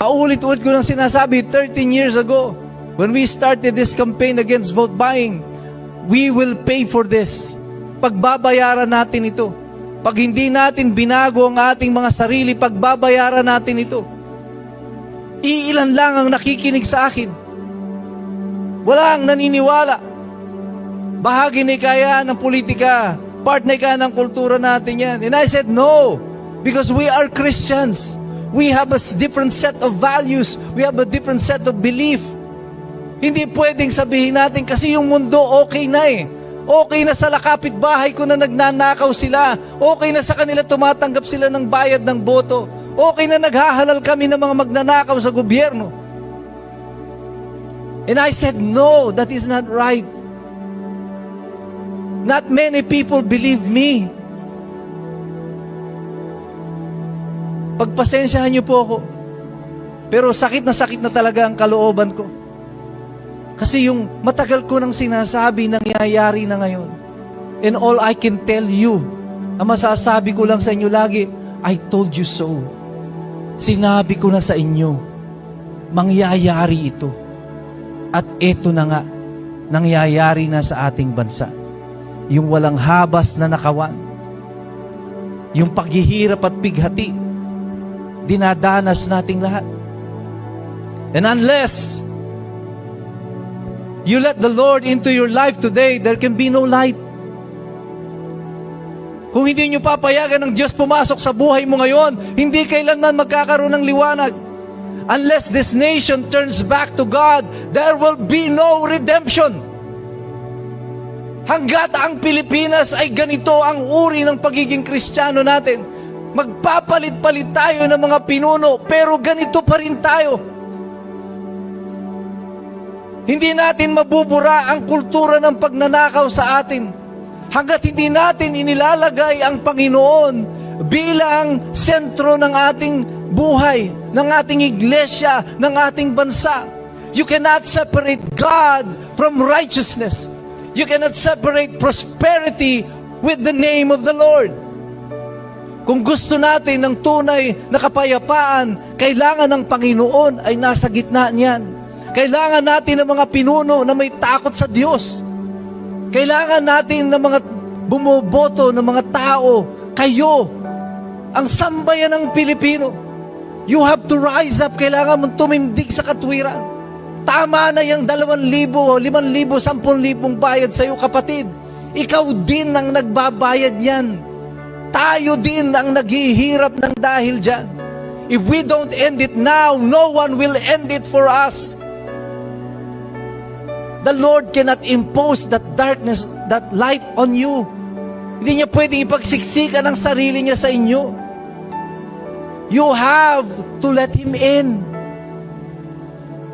Paulit-ulit ko nang sinasabi 13 years ago when we started this campaign against vote buying, we will pay for this. Pagbabayaran natin ito. Pag hindi natin binago ang ating mga sarili, pagbabayaran natin ito. Iilan lang ang nakikinig sa akin. Walang naniniwala. Bahagi ni kaya ng politika, part na kaya ng kultura natin yan. And I said, no, because we are Christians. We have a different set of values. We have a different set of belief. Hindi pwedeng sabihin natin kasi yung mundo okay na eh. Okay na sa lakapit bahay ko na nagnanakaw sila. Okay na sa kanila tumatanggap sila ng bayad ng boto. Okay na naghahalal kami ng mga magnanakaw sa gobyerno. And I said, no, that is not right. Not many people believe me. Pagpasensyahan niyo po ako. Pero sakit na sakit na talaga ang kalooban ko. Kasi yung matagal ko nang sinasabi nangyayari na ngayon. And all I can tell you, ang masasabi ko lang sa inyo lagi, I told you so. Sinabi ko na sa inyo, mangyayari ito. At eto na nga, nangyayari na sa ating bansa. Yung walang habas na nakawan. Yung paghihirap at bighati, dinadanas nating lahat. And unless you let the Lord into your life today, there can be no light. Kung hindi nyo papayagan ng Diyos pumasok sa buhay mo ngayon, hindi kailanman magkakaroon ng liwanag. Unless this nation turns back to God, there will be no redemption. Hanggat ang Pilipinas ay ganito ang uri ng pagiging kristyano natin, magpapalit-palit tayo ng mga pinuno, pero ganito pa rin tayo. Hindi natin mabubura ang kultura ng pagnanakaw sa atin. Hanggat hindi natin inilalagay ang Panginoon bilang sentro ng ating buhay, ng ating iglesia, ng ating bansa. You cannot separate God from righteousness. You cannot separate prosperity with the name of the Lord. Kung gusto natin ng tunay na kapayapaan, kailangan ng Panginoon ay nasa gitna niyan. Kailangan natin ng mga pinuno na may takot sa Diyos. Kailangan natin ng mga bumoboto ng mga tao, kayo, ang sambayan ng Pilipino. You have to rise up. Kailangan mong tumindig sa katwiran. Tama na yung dalawang libo, limang libo, sampung libong bayad sa'yo, kapatid. Ikaw din ang nagbabayad yan. Tayo din ang naghihirap ng dahil dyan. If we don't end it now, no one will end it for us. The Lord cannot impose that darkness, that light on you. Hindi niya pwedeng ipagsiksikan ang sarili niya sa inyo. You have to let Him in.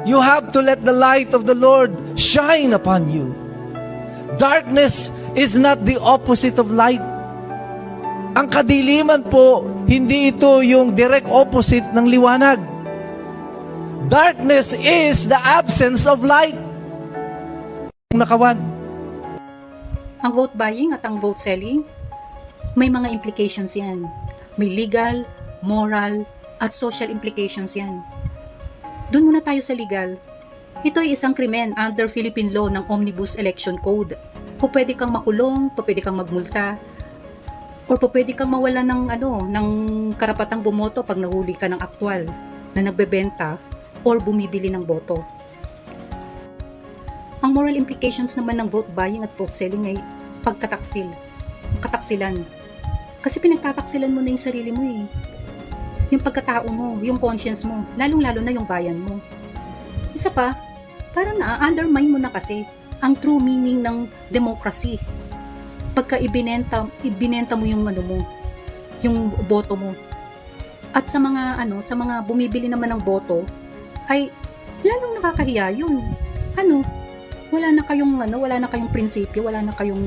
You have to let the light of the Lord shine upon you. Darkness is not the opposite of light. Ang kadiliman po, hindi ito yung direct opposite ng liwanag. Darkness is the absence of light. Nakawan. Ang vote buying at ang vote selling, may mga implications yan. May legal, moral, at social implications yan. Doon muna tayo sa legal. Ito ay isang krimen under Philippine law ng Omnibus Election Code. Po pwede kang makulong, pwede kang magmulta, or po pwede kang mawala ng ano, ng karapatang bumoto pag nahuli ka ng aktwal na nagbebenta or bumibili ng boto. Ang moral implications naman ng vote buying at vote selling ay pagtataksil, kataksilan. Kasi pinagtataksilan mo na yung sarili mo eh. Yung pagkatao mo, yung conscience mo, lalong-lalo na yung bayan mo. Isa pa, parang na-undermine mo na kasi ang true meaning ng democracy. Pagka ibinenta, ibinenta mo yung ano mo, yung boto mo. At sa mga ano, sa mga bumibili naman ng boto, ay lalong nakakahiya yun. Ano, wala na kayong ano, wala na kayong prinsipyo, wala na kayong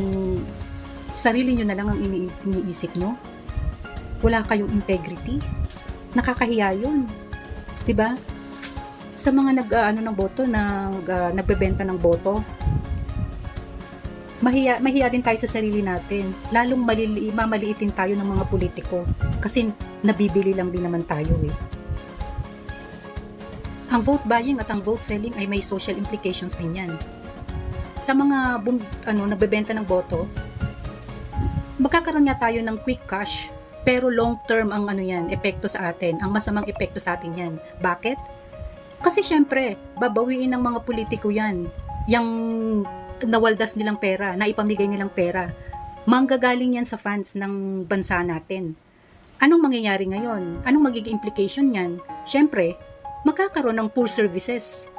sarili nyo na lang ang ini iniisip nyo. Wala kayong integrity. Nakakahiya yun. 'Di ba? Sa mga nag ano ng boto, nag ah, nagbebenta ng boto, mahiya, mahiya din tayo sa sarili natin. Lalong malili, mamaliitin tayo ng mga politiko. Kasi nabibili lang din naman tayo eh. Ang vote buying at ang vote selling ay may social implications din yan. Sa mga bum, ano, nagbebenta ng boto, magkakaroon nga tayo ng quick cash, pero long term ang ano yan, epekto sa atin, ang masamang epekto sa atin yan. Bakit? Kasi syempre, babawiin ng mga politiko yan, yung nawaldas nilang pera, na ipamigay nilang pera. Manggagaling yan sa funds ng bansa natin. Anong mangyayari ngayon? Anong magiging implication yan? Syempre, magkakaroon ng poor services.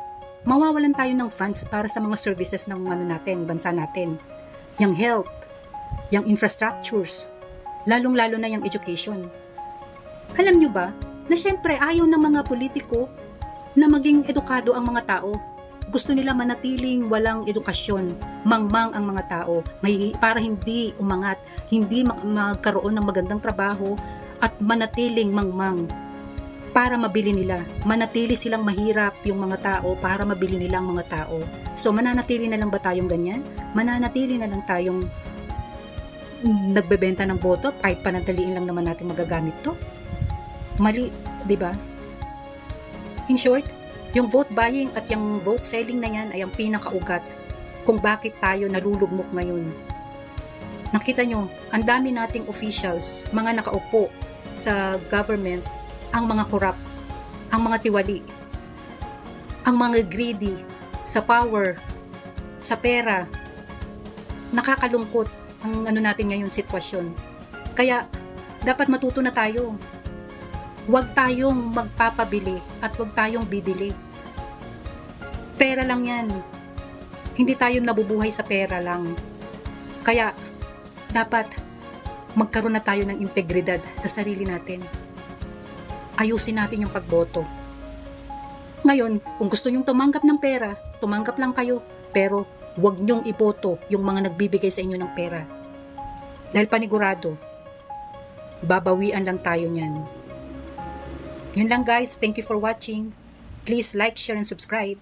Mawawalan tayo ng funds para sa mga services ng ano natin, bansa natin. Yung health, yung infrastructures, lalong-lalo na yung education. Alam nyo ba, na syempre ayaw ng mga politiko na maging edukado ang mga tao. Gusto nila manatiling walang edukasyon, mangmang ang mga tao, may, para hindi umangat, hindi mag- magkaroon ng magandang trabaho at manatiling mangmang para mabili nila. Manatili silang mahirap yung mga tao para mabili nila ang mga tao. So mananatili na lang ba tayong ganyan? Mananatili na lang tayong nagbebenta ng boto kahit panataliin lang naman natin magagamit to? Mali, di ba? In short, yung vote buying at yung vote selling na yan ay ang pinakaugat kung bakit tayo nalulugmok ngayon. Nakita nyo, ang dami nating officials, mga nakaupo sa government, ang mga corrupt, ang mga tiwali, ang mga greedy sa power, sa pera. Nakakalungkot ang ano natin ngayon sitwasyon. Kaya dapat matuto na tayo. Huwag tayong magpapabili at huwag tayong bibili. Pera lang yan. Hindi tayo nabubuhay sa pera lang. Kaya dapat magkaroon na tayo ng integridad sa sarili natin. Ayusin natin yung pagboto. Ngayon, kung gusto nyong tumanggap ng pera, tumanggap lang kayo. Pero huwag nyong iboto yung mga nagbibigay sa inyo ng pera. Dahil panigurado, babawian lang tayo niyan. Yun lang guys. Thank you for watching. Please like, share, and subscribe.